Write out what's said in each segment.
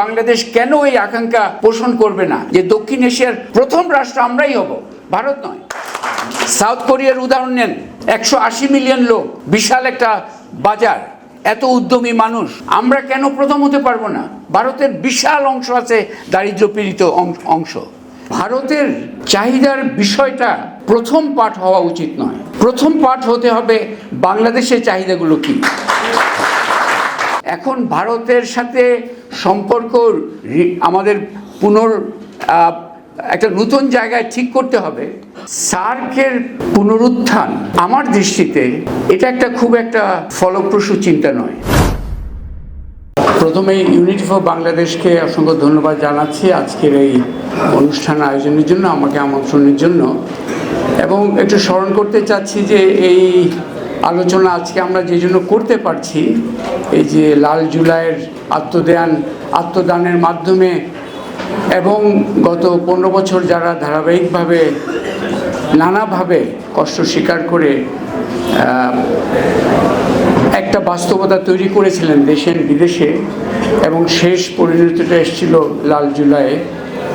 বাংলাদেশ কেন এই আকাঙ্ক্ষা পোষণ করবে না? যে দক্ষিণ এশিয়ার প্রথম রাষ্ট্র আমরাই হব, ভারত নয়। সাউথ কোরিয়ার উদাহরণ নেন, একশো আশি মিলিয়ন লোক, বিশাল একটা বাজার, এত উদ্যমী মানুষ, আমরা কেন প্রথম হতে পারব না? ভারতের বিশাল অংশ আছে দারিদ্র পীড়িত অংশ। ভারতের চাহিদার বিষয়টা প্রথম পাঠ হওয়া উচিত নয়। প্রথম পাঠ হতে হবে বাংলাদেশের চাহিদাগুলো কি? এখন ভারতের সাথে সম্পর্ক আমাদের পুনর একটা নতুন জায়গায় ঠিক করতে হবে। সার্কের পুনরুত্থান আমার দৃষ্টিতে এটা একটা খুব একটা ফলপ্রসূ চিন্তা নয়। প্রথমে ইউনিটি ফর বাংলাদেশকে অসংখ্য ধন্যবাদ জানাচ্ছি আজকের এই অনুষ্ঠান আয়োজনের জন্য, আমাকে আমন্ত্রণের জন্য। এবং একটু স্মরণ করতে চাচ্ছি যে এই আলোচনা আজকে আমরা যে জন্য করতে পারছি, এই যে লাল জুলাইয়ের আত্মদান, আত্মদানের মাধ্যমে এবং গত পনেরো বছর যারা ধারাবাহিকভাবে নানাভাবে কষ্ট স্বীকার করে একটা বাস্তবতা তৈরি করেছিলেন দেশে বিদেশে এবং শেষ পরিণতিটা এসেছিল লাল জুলাইয়ে,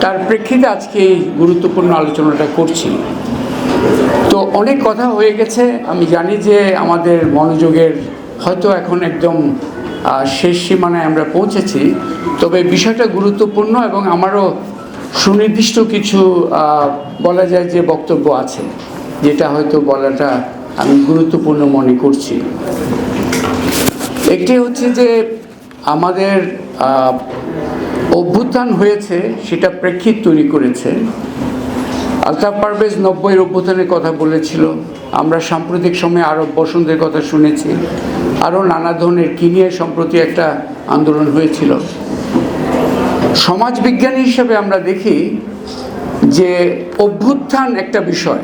তার প্রেক্ষিতে আজকে এই গুরুত্বপূর্ণ আলোচনাটা করছি। তো অনেক কথা হয়ে গেছে। আমি জানি যে আমাদের মনোযোগের হয়তো এখন একদম শেষ সীমানায় আমরা পৌঁছেছি। তবে বিষয়টা গুরুত্বপূর্ণ এবং আমারও সুনির্দিষ্ট কিছু বলা যায় যে বক্তব্য আছে, যেটা হয়তো বলাটা আমি গুরুত্বপূর্ণ মনে করছি। একটি হচ্ছে যে আমাদের অভ্যুত্থান হয়েছে, সেটা প্রেক্ষিত তৈরি করেছে। আলতাফ পারভেজ নব্বই অভ্যুত্থানের কথা বলেছিল। আমরা সাম্প্রতিক সময়ে আরব বসন্তের কথা শুনেছি। আরও নানা ধরনের কি নিয়ে সম্প্রতি একটা আন্দোলন হয়েছিল। সমাজ বিজ্ঞানী হিসেবে আমরা দেখি যে অভ্যুত্থান একটা বিষয়।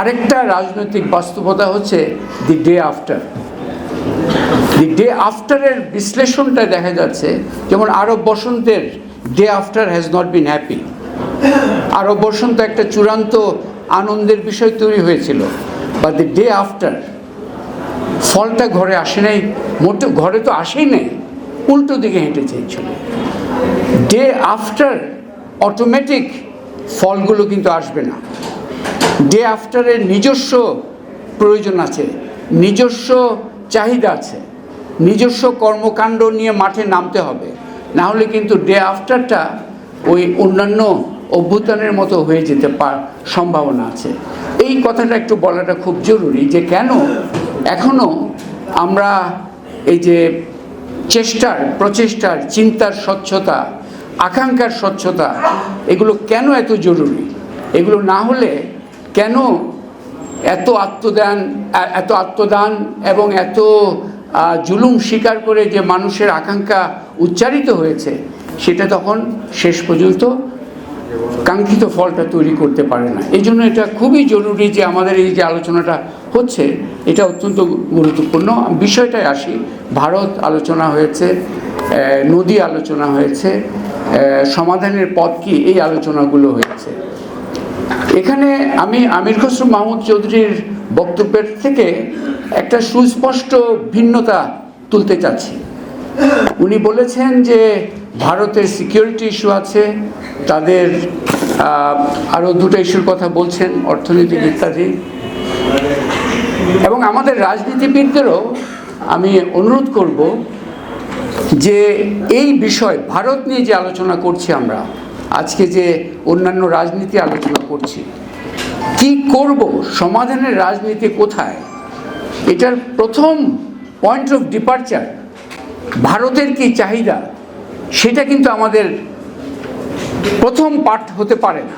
আরেকটা রাজনৈতিক বাস্তবতা হচ্ছে the day after the day আফটারের বিশ্লেষণটা দেখা যাচ্ছে, যেমন আরব বসন্তের day after has not been happy আরব বসন্ত একটা চূড়ান্ত আনন্দের বিষয় তৈরি হয়েছিল। বা দি ডে আফটার ফলটা ঘরে আসে নাই, মোটে ঘরে তো আসেই নাই, উল্টো দিকে হেঁটে চেয়েছিল। ডে আফটার অটোমেটিক ফলগুলো কিন্তু আসবে না। ডে আফটারের নিজস্ব প্রয়োজন আছে, নিজস্ব চাহিদা আছে, নিজস্ব কর্মকাণ্ড নিয়ে মাঠে নামতে হবে। না হলে কিন্তু ডে আফটারটা ওই অন্যান্য অভ্যুত্থানের মতো হয়ে যেতে পার সম্ভাবনা আছে। এই কথাটা একটু বলাটা খুব জরুরি যে কেন এখনও আমরা এই যে চেষ্টার, প্রচেষ্টার, চিন্তার স্বচ্ছতা, আকাঙ্ক্ষার স্বচ্ছতা, এগুলো কেন এত জরুরি? এগুলো না হলে কেন এত আত্মদান এত আত্মদান এবং এত জুলুম স্বীকার করে যে মানুষের আকাঙ্ক্ষা উচ্চারিত হয়েছে, সেটা তখন শেষ পর্যন্ত কাঙ্ক্ষিত ফলটা তৈরি করতে পারে না। এই জন্য এটা খুবই জরুরি যে আমাদের এই যে আলোচনাটা হচ্ছে, এটা অত্যন্ত গুরুত্বপূর্ণ। বিষয়টায় আসি। ভারত আলোচনা হয়েছে নদী আলোচনা হয়েছে সমাধানের পথ কি, এই আলোচনাগুলো হয়েছে। এখানে আমি আমির খসরু মাহমুদ চৌধুরীর বক্তব্যের থেকে একটা সুস্পষ্ট ভিন্নতা তুলতে চাচ্ছি। উনি বলেছেন যে ভারতের সিকিউরিটি ইস্যু আছে, তাদের আরও দুটো ইস্যুর কথা বলছেন, অর্থনৈতিক ইত্যাদি। এবং আমাদের রাজনীতিবিদদেরও আমি অনুরোধ করব যে এই বিষয়, ভারত নিয়ে যে আলোচনা করছি আমরা, আজকে যে অন্যান্য রাজনীতি আলোচনা করছি, কি করব, সমাধানের রাজনীতি কোথায়? এটার প্রথম পয়েন্ট অফ ডিপার্চার ভারতের কি চাহিদা? সেটা কিন্তু আমাদের প্রথম পাঠ হতে পারে না।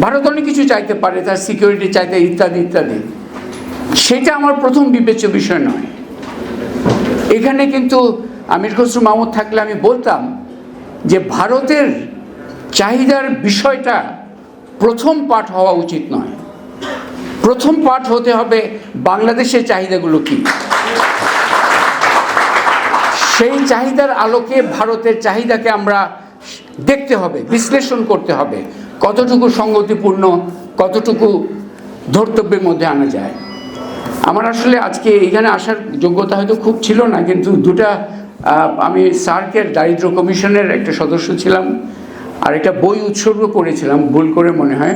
ভারত অনেক কিছু চাইতে পারে, তার সিকিউরিটি চাইতে ইত্যাদি ইত্যাদি। সেটা আমার প্রথম বিবেচ্য বিষয় নয়। এখানে কিন্তু আমির খসরু মাহমুদ থাকলে আমি বলতাম যে ভারতের চাহিদার বিষয়টা প্রথম পাঠ হওয়া উচিত নয়। প্রথম পাঠ হতে হবে বাংলাদেশের চাহিদাগুলো কি? সেই চাহিদার আলোকে ভারতের চাহিদাকে আমরা দেখতে হবে, বিশ্লেষণ করতে হবে। কতটুকু সঙ্গতিপূর্ণ কতটুকু ধর্তব্যের মধ্যে আনা যায়। আমার আসলে আজকে এখানে আসার যোগ্যতা হয়তো খুব ছিল না, কিন্তু দুটা আমি সার্কের দারিদ্র কমিশনের একটা সদস্য ছিলাম, আর একটা বই উৎসর্গ করেছিলাম, ভুল করে মনে হয়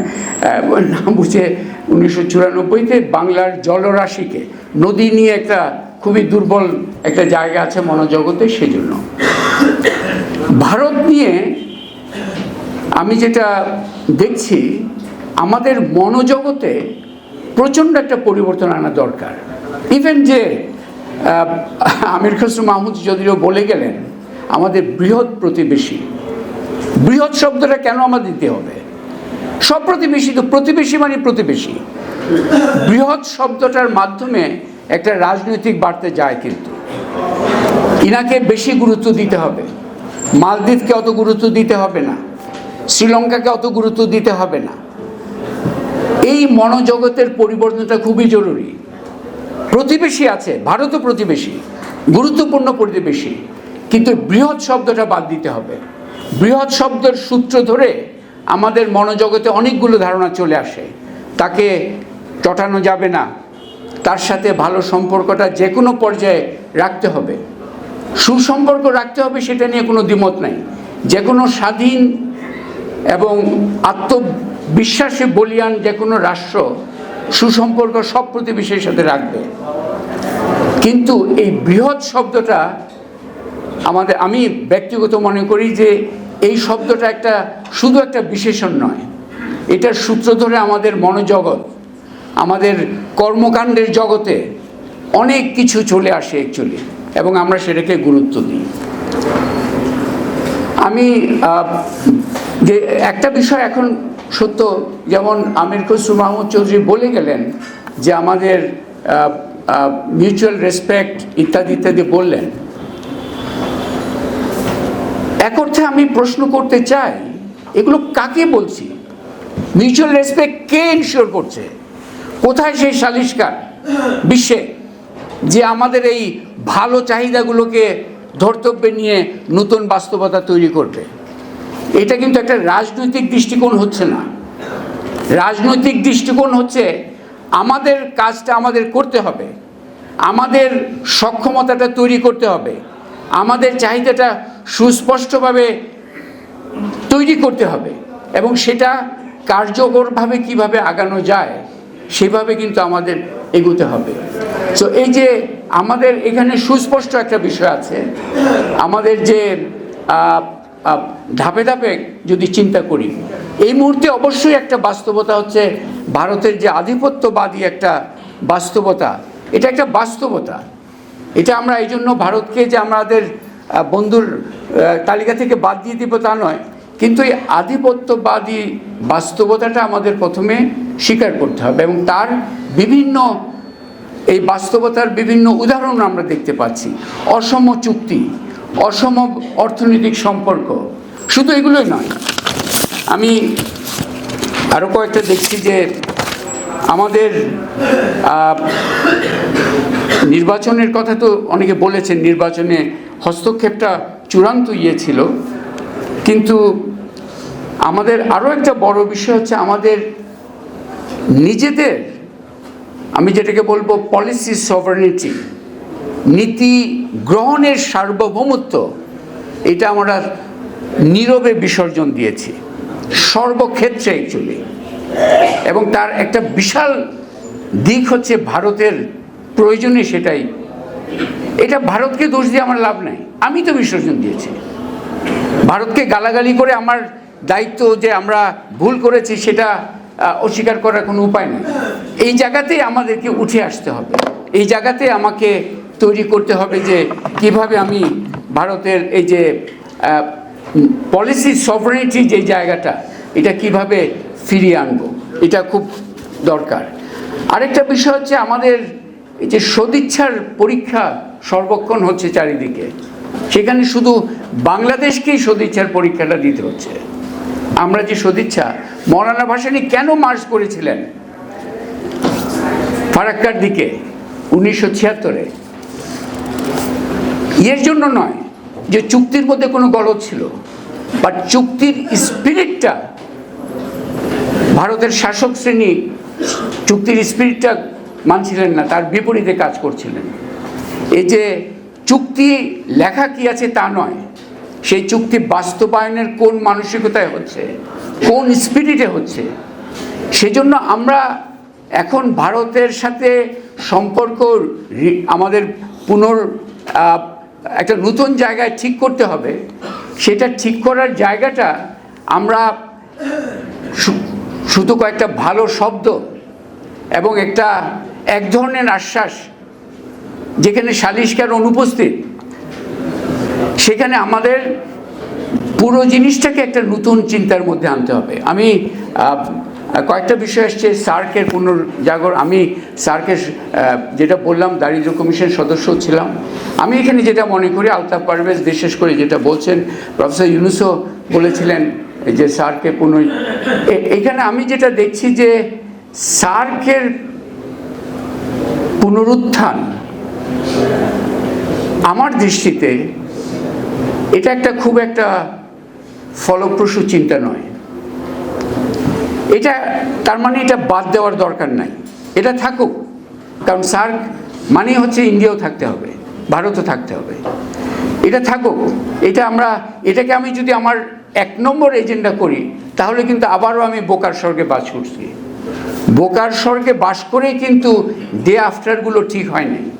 নাম বুঝে উনিশশো চুরানব্বইতে বাংলার জলরাশিকে, নদী নিয়ে একটা খুবই দুর্বল একটা জায়গা আছে মনোজগতে সেজন্য। ভারত নিয়ে আমি যেটা দেখছি, আমাদের মনোজগতে প্রচণ্ড একটা পরিবর্তন আনা দরকার। ইভেন যে আমির খসরু মাহমুদ যদিও বলে গেলেন, আমাদের বৃহৎ প্রতিবেশী। বৃহৎ শব্দটা কেন আমাদের দিতে হবে? সব প্রতিবেশী তো প্রতিবেশী মানে প্রতিবেশী। বৃহৎ শব্দটার মাধ্যমে একটা রাজনৈতিক বাড়তে যায় কিন্তু। ইনাকে বেশি গুরুত্ব দিতে হবে। মালদ্বীপকে অত গুরুত্ব দিতে হবে না। শ্রীলঙ্কাকে অত গুরুত্ব দিতে হবে না। এই মনোজগতের পরিবর্তনটা খুবই জরুরি। প্রতিবেশী আছে ভারতও প্রতিবেশী, গুরুত্বপূর্ণ প্রতিবেশী কিন্তু বৃহৎ শব্দটা বাদ দিতে হবে। বৃহৎ শব্দের সূত্র ধরে আমাদের মনোজগতে অনেকগুলো ধারণা চলে আসে। তাকে চটানো যাবে না। তার সাথে ভালো সম্পর্কটা যে কোনো পর্যায়ে রাখতে হবে। সুসম্পর্ক রাখতে হবে সেটা নিয়ে কোনো দ্বিমত নাই। যে কোনো স্বাধীন এবং আত্মবিশ্বাসে বলিয়ান যে কোনো রাষ্ট্র সুসম্পর্ক সব প্রতিবেশীর সাথে রাখবে। কিন্তু এই বৃহৎ শব্দটা আমাদের, আমি ব্যক্তিগত মনে করি যে এই শব্দটা একটা, শুধু একটা বিশেষণ নয়। এটার সূত্র ধরে আমাদের মনোজগৎ আমাদের কর্মকাণ্ডের জগতে অনেক কিছু চলে আসে অ্যাকচুয়ালি এবং আমরা সেটাকে গুরুত্ব দিই। আমি যে একটা বিষয় এখন সত্য, যেমন আমির খসরু মাহমুদ চৌধুরী বলে গেলেন যে আমাদের মিউচুয়াল রেসপেক্ট ইত্যাদি ইত্যাদি বললেন। এক অর্থে আমি প্রশ্ন করতে চাই, এগুলো কাকে বলছি? মিউচুয়াল রেসপেক্ট কে ইনশিওর করছে? কোথায় সেই সালিশকার? বিশ্বে যে আমাদের এই ভালো চাহিদাগুলোকে ধর্তব্যে নিয়ে নতুন বাস্তবতা তৈরি করবে। এটা কিন্তু একটা রাজনৈতিক দৃষ্টিকোণ হচ্ছে না। রাজনৈতিক দৃষ্টিকোণ হচ্ছে আমাদের কাজটা আমাদের করতে হবে, আমাদের সক্ষমতাটা তৈরি করতে হবে, আমাদের চাহিদাটা সুস্পষ্টভাবে তৈরি করতে হবে এবং সেটা কার্যকরভাবে কীভাবে আগানো যায় সেভাবে কিন্তু আমাদের এগোতে হবে। তো এই যে আমাদের এখানে সুস্পষ্ট একটা বিষয় আছে। আমাদের যে ধাপে ধাপে যদি চিন্তা করি, এই মুহূর্তে অবশ্যই একটা বাস্তবতা হচ্ছে ভারতের যে আধিপত্যবাদী একটা বাস্তবতা। এটা একটা বাস্তবতা। এটা আমরা এই জন্য ভারতকে যে আমাদের বন্ধুর তালিকা থেকে বাদ দিয়ে দিব তা নয়। কিন্তু এই আধিপত্যবাদী বাস্তবতাটা আমাদের প্রথমে স্বীকার করতে হবে এবং তার বিভিন্ন, এই বাস্তবতার বিভিন্ন উদাহরণ আমরা দেখতে পাচ্ছি। অসম চুক্তি, অসম অর্থনৈতিক সম্পর্ক, শুধু এগুলোই নয়। আমি আরও কয়েকটা দেখছি যে আমাদের নির্বাচনের কথা তো অনেকে বলেছেন, নির্বাচনে হস্তক্ষেপটা চূড়ান্ত ইয়ে ছিল। কিন্তু আমাদের আরও একটা বড় বিষয় হচ্ছে আমাদের নিজেদের, আমি যেটাকে বলব পলিসি সভারেনিটি নীতি গ্রহণের সার্বভৌমত্ব, এটা আমরা নীরবে বিসর্জন দিয়েছি। সর্বক্ষেত্রে অ্যাকচুয়ালি এবং তার একটা বিশাল দিক হচ্ছে ভারতের প্রয়োজনে সেটাই। এটা ভারতকে দোষ দিয়ে আমার লাভ নাই। আমি তো বিসর্জন দিয়েছি। ভারতকে গালাগালি করে আমার দায়িত্ব যে আমরা ভুল করেছি সেটা অস্বীকার করার কোনো উপায় নেই। এই জায়গাতেই আমাদেরকে উঠে আসতে হবে। এই জায়গাতে আমাকে তৈরি করতে হবে যে কীভাবে আমি ভারতের এই যে পলিসি সফরেনিটি যে জায়গাটা, এটা কীভাবে ফিরিয়ে আনব, এটা খুব দরকার। আরেকটা বিষয় হচ্ছে আমাদের এই যে সদিচ্ছার পরীক্ষা সর্বক্ষণ হচ্ছে চারিদিকে। সেখানে শুধু বাংলাদেশকেই সদিচ্ছার পরীক্ষাটা দিতে হচ্ছে। আমরা যে সদিচ্ছা, মৌলানা ভাসানী কেন মার্চ করেছিলেন? ফারাক্কার দিকে, উনিশশো ছিয়াত্তরে। এর জন্য নয় যে চুক্তির মধ্যে কোনো গলদ ছিল বা চুক্তির স্পিরিটটা ভারতের শাসক শ্রেণি চুক্তির স্পিরিটটা মানছিলেন না, তার বিপরীতে কাজ করছিলেন। এই যে চুক্তি লেখা কি আছে তা নয় সেই চুক্তি বাস্তবায়নের কোন মানসিকতায় হচ্ছে, কোন স্পিরিটে হচ্ছে, সেজন্য আমরা এখন ভারতের সাথে সম্পর্ক আমাদের পুনর একটা নতুন জায়গায় ঠিক করতে হবে। সেটা ঠিক করার জায়গাটা আমরা শুধু কয়েকটা ভালো শব্দ এবং একটা এক ধরনের আশ্বাস, যেখানে সালিশকার অনুপস্থিত সেখানে আমাদের পুরো জিনিসটাকে একটা নতুন চিন্তার মধ্যে আনতে হবে। আমি কয়েকটা বিষয় আসছে, সার্কের পুনর্জাগর আমি সার্কের যেটা বললাম দারিদ্র কমিশন সদস্য ছিলাম। আমি এখানে যেটা মনে করি, আলতাফ পারভেজ বিশেষ করে যেটা বলছেন, প্রফেসর ইউনুসও বলেছিলেন যে সার্কে পুনঃ এ- এখানে আমি যেটা দেখছি যে সার্কের পুনরুত্থান আমার দৃষ্টিতে এটা একটা খুব একটা ফলপ্রসূ চিন্তা নয়। এটা, তার মানে এটা বাদ দেওয়ার দরকার নাই। এটা থাকুক। কারণ সার্ক মানে হচ্ছে ইন্ডিয়াও থাকতে হবে, ভারতও থাকতে হবে। এটা থাকুক। এটা আমরা, এটাকে আমি যদি আমার এক নম্বর এজেন্ডা করি, তাহলে কিন্তু আবারও আমি বোকার স্বর্গে বাস করছি। বোকার স্বর্গে বাস করেই কিন্তু ডে আফটারগুলো ঠিক হয় নাই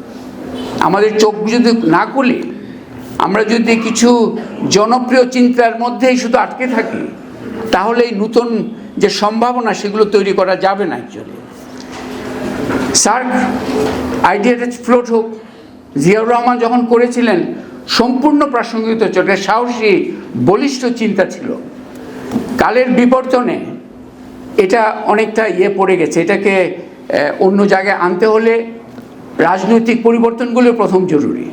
আমাদের চোখ যদি না খুলি আমরা যদি কিছু জনপ্রিয় চিন্তার মধ্যেই শুধু আটকে থাকি, তাহলে এই নতুন যে সম্ভাবনা সেগুলো তৈরি করা যাবে না অ্যাকচুয়ালি সার্ক আইডিয়াটা ফ্লোট হোক, জিয়াউর রহমান যখন করেছিলেন, সম্পূর্ণ প্রাসঙ্গিক একটা সাহসী, বলিষ্ঠ চিন্তা ছিল। কালের বিবর্তনে এটা অনেকটা ইয়ে পড়ে গেছে, এটাকে অন্য জায়গায় আনতে হলে রাজনৈতিক পরিবর্তনগুলো প্রথম জরুরি।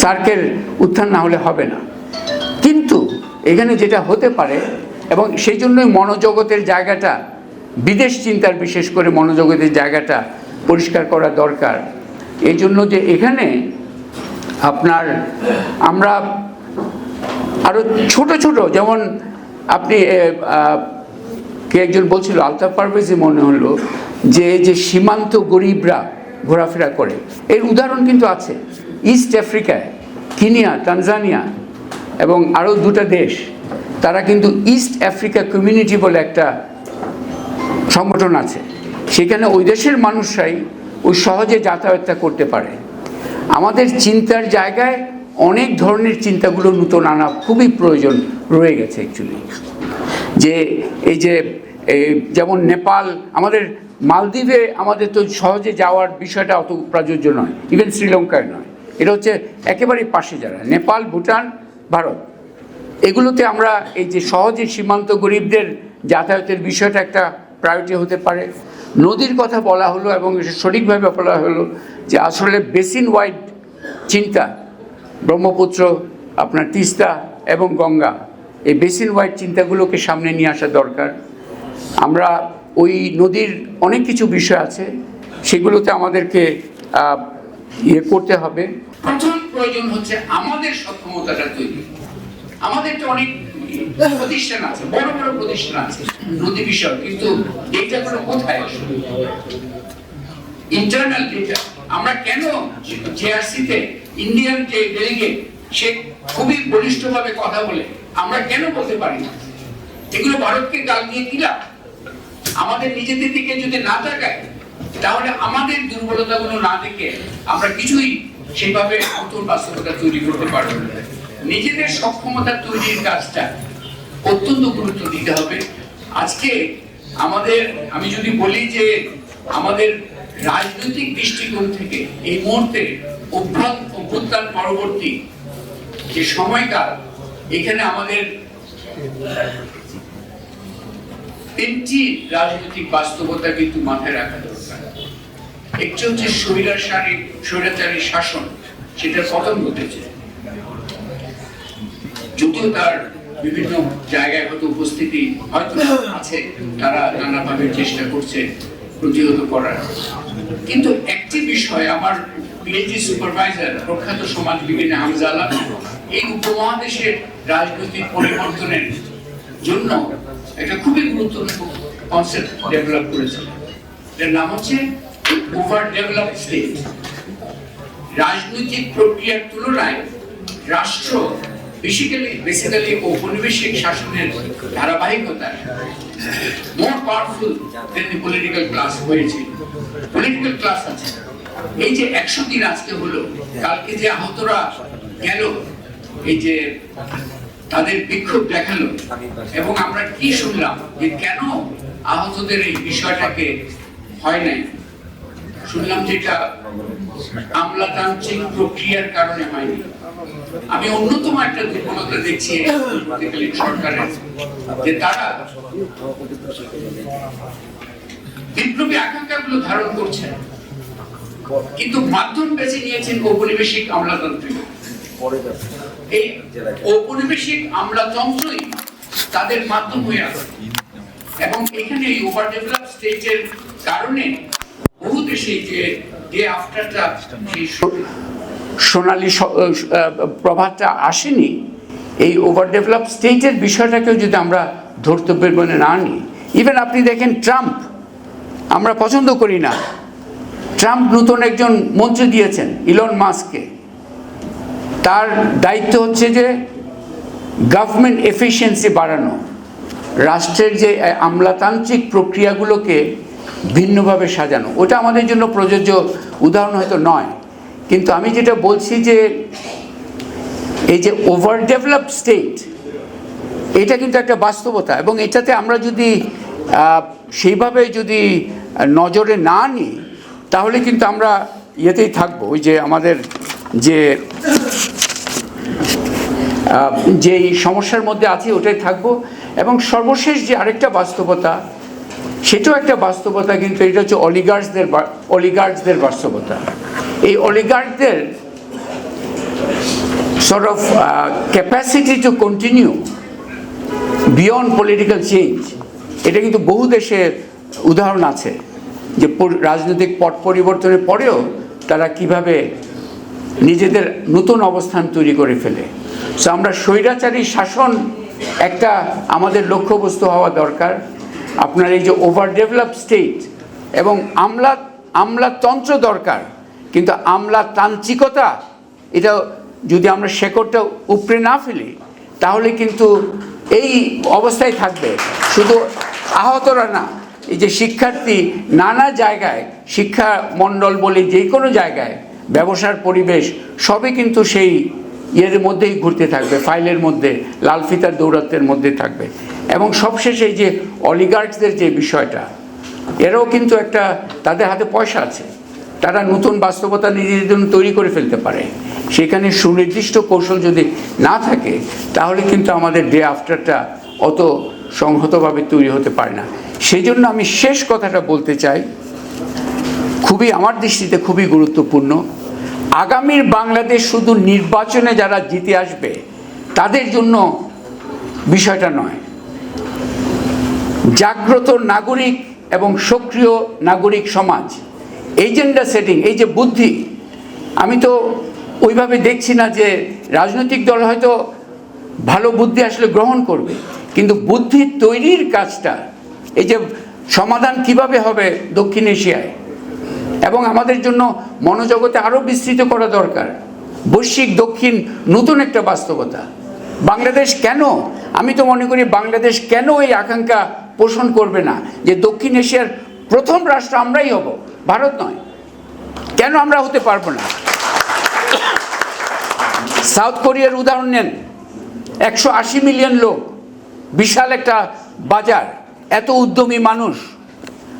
সার্কের উত্থান না হলে হবে না। কিন্তু এখানে যেটা হতে পারে এবং সেই জন্যই মনোজগতের জায়গাটা, বিদেশ চিন্তার বিশেষ করে মনোজগতের জায়গাটা পরিষ্কার করা দরকার। এই জন্য যে এখানে আপনার, আমরা আরও ছোট ছোট, যেমন আপনি কে একজন বলছিল, আলতাফ পারভেজে মনে হলো যে যে সীমান্ত গরিবরা ঘোরাফেরা করে। এর উদাহরণ কিন্তু আছে। ইস্ট আফ্রিকায় কিনিয়া তানজানিয়া এবং আরও দুটা দেশ, তারা কিন্তু ইস্ট আফ্রিকা কমিউনিটি বলে একটা সংগঠন আছে। সেখানে ওই দেশের মানুষরাই ওই সহজে যাতায়াতটা করতে পারে। আমাদের চিন্তার জায়গায় অনেক ধরনের চিন্তাগুলো নূতন আনা খুবই প্রয়োজন রয়ে গেছে অ্যাকচুয়ালি যে এই যে যেমন নেপাল, আমাদের মালদ্বীপে আমাদের তো সহজে যাওয়ার বিষয়টা অত প্রাযোজ্য নয় ইভেন শ্রীলঙ্কায় নয়। এটা হচ্ছে একেবারেই পাশে যারা, নেপাল, ভুটান, ভারত। এগুলোতে আমরা এই যে সহজে সীমান্ত গরিবদের যাতায়াতের বিষয়টা একটা প্রায়োরিটি হতে পারে। নদীর কথা বলা হলো এবং সঠিকভাবে বলা হলো যে আসলে বেসিন ওয়াইড চিন্তা, ব্রহ্মপুত্র, আপনার তিস্তা এবং গঙ্গা, এই বেসিন ওয়াইড চিন্তাগুলোকে সামনে নিয়ে আসা দরকার। আমরা ওই নদীর অনেক কিছু বিষয় আছে, সেগুলোতে আমাদেরকে ইয়ে করতে হবে। প্রথম প্রয়োজন হচ্ছে আমাদের সক্ষমতাটা তৈরি। আমাদের তো অনেক প্রতিষ্ঠান আছে, বড় বড় প্রতিষ্ঠান আছে, নদী বিষয় কিন্তু ডেটাগুলো কোথায় আসলে ইন্টারনাল ডেটা আমরা কেন জেআরসিতে ইন্ডিয়ান যে ডেলিগেট সে খুবই বলিষ্ঠভাবে কথা বলে, আমরা কেন বলতে পারি না? এগুলো ভারতকে গাল দিয়ে দিলাম আমাদের নিজেদের দিকে যদি না তাকায় তাহলে আমাদের দুর্বলতাগুলো না দেখে আমরা কিছুই সেভাবে নতুন বাস্তবতা তৈরি করতে পারব না। নিজেদের সক্ষমতা তৈরির কাজটা অত্যন্ত গুরুত্ব দিতে হবে। আজকে আমাদের, আমি যদি বলি যে আমাদের রাজনৈতিক দৃষ্টিকোণ থেকে এই মুহূর্তে অভ্যান, অভ্যুত্থান পরবর্তী যে সময়কাল এখানে আমাদের তিনটি রাজনৈতিক বাস্তবতা কিন্তু মাথায় রাখা একটি হচ্ছে স্বৈরাচারী শাসন সেটার পতন ঘটেছে? যদিও তার বিভিন্ন জায়গায় হয়তো উপস্থিতি হয়তো আছে, তারা নানাভাবে চেষ্টা করছে প্রতিহত করার। কিন্তু একটি বিষয় আমার পিএইচডি সুপারভাইজার প্রখ্যাত সমাজ বিজ্ঞানী হামজা আলম, এই উপমহাদেশের রাজনৈতিক পরিবর্তনের জন্য একটা খুবই গুরুত্বপূর্ণ কনসেপ্ট ডেভেলপ করেছে এর নাম হচ্ছে ওভার ডেভেলপ স্টেট রাজনৈতিক প্রক্রিয়ার তুলনায় রাষ্ট্র বেসিক্যালি বেসিক্যালি ঔপনিবেশিক শাসনের ধারাবাহিকতায় more powerful than political class হয়েছে। পলিটিক্যাল ক্লাস আছে। এই যে একশো দিন আজকে হলো, কালকে যে আহতরা গেল, এই যে তাদের বিক্ষোভ দেখাল, এবং আমরা কি শুনলাম যে কেন আহতদের এই বিষয়টাকে হয় নাই? শুনলাম যেটা আমলাতান্ত্রিক প্রক্রিয়ার কারণে হয়নি। আমি অন্যতম একটা দুর্বলতা দেখছি সরকারের, যে তারা বিপ্লবী ধারণ করছেন, কিন্তু মাধ্যম বেছে নিয়েছেন ঔপনিবেশিক আমলাতান্ত্রিক এই ঔপনিবেশিক আমলাতন্ত্রই তাদের মাধ্যম হয়ে আছে। এবং এখানে এই ওভার ডেভেলপ কারণে সোনালী প্রভাবটা আসেনি, এই ওভার ডেভেলপ স্টেটের বিষয়টাকেও যদি আমরা ধর্তব্যের মনে না নিই ইভেন আপনি দেখেন ট্রাম্প, আমরা পছন্দ করি না। ট্রাম্প নতুন একজন মন্ত্রী দিয়েছেন, ইলন মাস্ককে। তার দায়িত্ব হচ্ছে যে গভর্নমেন্ট এফিসিয়েন্সি বাড়ানো। রাষ্ট্রের যে আমলাতান্ত্রিক প্রক্রিয়াগুলোকে ভিন্নভাবে সাজানো। ওটা আমাদের জন্য প্রযোজ্য উদাহরণ হয়তো নয়। কিন্তু আমি যেটা বলছি যে এই যে ওভার ডেভেলপ স্টেট এটা কিন্তু একটা বাস্তবতা। এবং এটাতে আমরা যদি সেইভাবে যদি নজরে না নিই তাহলে কিন্তু আমরা ইয়েতেই থাকব। ওই যে আমাদের যে আহ, যে এই সমস্যার মধ্যে আছি ওটাই থাকব। এবং সর্বশেষ যে আরেকটা বাস্তবতা সেটাও একটা বাস্তবতা কিন্তু এটা হচ্ছে অলিগার্সদের অলিগার্সদের বাস্তবতা। এই অলিগার্সদের sort uh, capacity to continue beyond political change এটা কিন্তু বহু দেশের উদাহরণ আছে যে রাজনৈতিক পট পরিবর্তনের পরেও তারা কীভাবে নিজেদের নতুন অবস্থান তৈরি করে ফেলে। সো আমরা স্বৈরাচারী শাসন একটা আমাদের লক্ষ্যবস্তু হওয়া দরকার। আপনার এই যে ওভার ডেভেলপ স্টেট এবং আমলা, আমলাতন্ত্র দরকার, কিন্তু আমলাতান্ত্রিকতা, এটা যদি আমরা শেকড়টা উপড়ে না ফেলি, তাহলে কিন্তু এই অবস্থায় থাকবে। শুধু আহতরা না, এই যে শিক্ষার্থী নানা জায়গায় শিক্ষা মণ্ডল বলি যে কোনো জায়গায়, ব্যবসার পরিবেশ, সবই কিন্তু সেই ইয়ের মধ্যেই ঘুরতে থাকবে, ফাইলের মধ্যে, লাল ফিতার দৌরাত্মের মধ্যে থাকবে। এবং সবশেষে এই যে অলিগার্কসদের যে বিষয়টা, এরাও কিন্তু একটা, তাদের হাতে পয়সা আছে। তারা নতুন বাস্তবতা নিজেদের জন্য তৈরি করে ফেলতে পারে। সেখানে সুনির্দিষ্ট কৌশল যদি না থাকে, তাহলে কিন্তু আমাদের ডে আফটারটা অত সংহতভাবে তৈরি হতে পারে না। সেই জন্য আমি শেষ কথাটা বলতে চাই, খুবই আমার দৃষ্টিতে খুবই গুরুত্বপূর্ণ। আগামীর বাংলাদেশ শুধু নির্বাচনে যারা জিতে আসবে, তাদের জন্য বিষয়টা নয়। জাগ্রত নাগরিক এবং সক্রিয় নাগরিক সমাজ, এজেন্ডা সেটিং, এই যে বুদ্ধি, আমি তো ওইভাবে দেখছি না যে রাজনৈতিক দল হয়তো ভালো বুদ্ধি আসলে গ্রহণ করবে, কিন্তু বুদ্ধি তৈরির কাজটা, এই যে সমাধান কীভাবে হবে দক্ষিণ এশিয়ায় এবং আমাদের জন্য মনোজগতে আরও বিস্তৃত করা দরকার। বৈশ্বিক, দক্ষিণ, নতুন একটা বাস্তবতা। বাংলাদেশ কেন? আমি তো মনে করি বাংলাদেশ কেন এই আকাঙ্ক্ষা পোষণ করবে না যে দক্ষিণ এশিয়ার প্রথম রাষ্ট্র আমরাই হব? ভারত নয়। কেন আমরা হতে পারব না? সাউথ কোরিয়ার উদাহরণ নেন। একশো আশি মিলিয়ন লোক, বিশাল একটা বাজার, এত উদ্যমী মানুষ।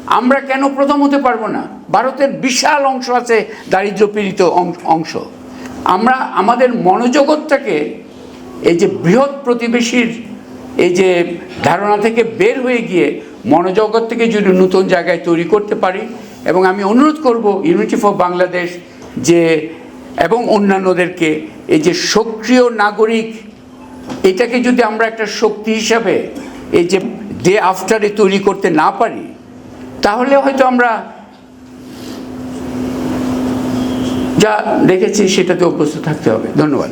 আমরা কেন প্রথম হতে পারব না? ভারতের বিশাল অংশ আছে দারিদ্র পীড়িত অংশ। আমরা, আমাদের মনোজগৎটাকে এই যে বৃহৎ প্রতিবেশীর এই যে ধারণা থেকে বের হয়ে গিয়ে মনোজগৎ থেকে যদি নতুন জায়গায় তৈরি করতে পারি এবং আমি অনুরোধ করব ইউনিটি ফর বাংলাদেশ যে, এবং অন্যান্যদেরকে এই যে সক্রিয় নাগরিক, এটাকে যদি আমরা একটা শক্তি হিসাবে এই যে ডে আফটারে তৈরি করতে না পারি তাহলে হয়তো আমরা যা দেখেছি সেটাতে অভ্যস্ত থাকতে হবে। ধন্যবাদ।